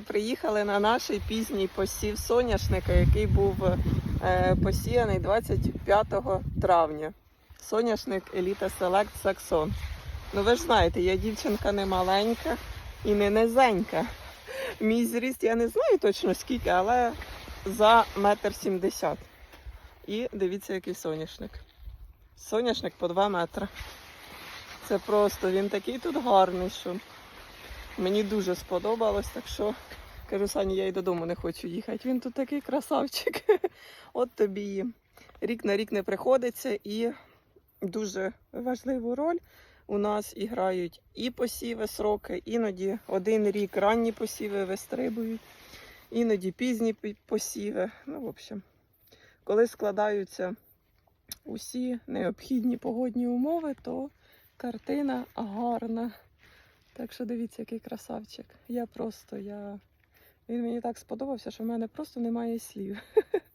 Приїхали на наш пізній посів соняшника, який був е, посіяний 25 травня. Соняшник Еліта Селект Саксон. Ну ви ж знаєте, я дівчинка не маленька і не низенька. Мій зріст я не знаю точно скільки, але за метр сімдесят. І дивіться, який соняшник. Соняшник по 2 метри. Це просто він такий тут гарний, що мені дуже сподобалось, так що кажу, Сані, я й додому не хочу їхати. Він тут такий красавчик. От тобі рік на рік не приходиться і дуже важливу роль у нас і грають і посіви сроки, іноді один рік ранні посіви вистрибують, іноді пізні посіви. Ну, в общем, коли складаються усі необхідні погодні умови, то картина гарна. Так що дивіться, який красавчик. Я просто, я... Він мені так сподобався, що в мене просто немає слів.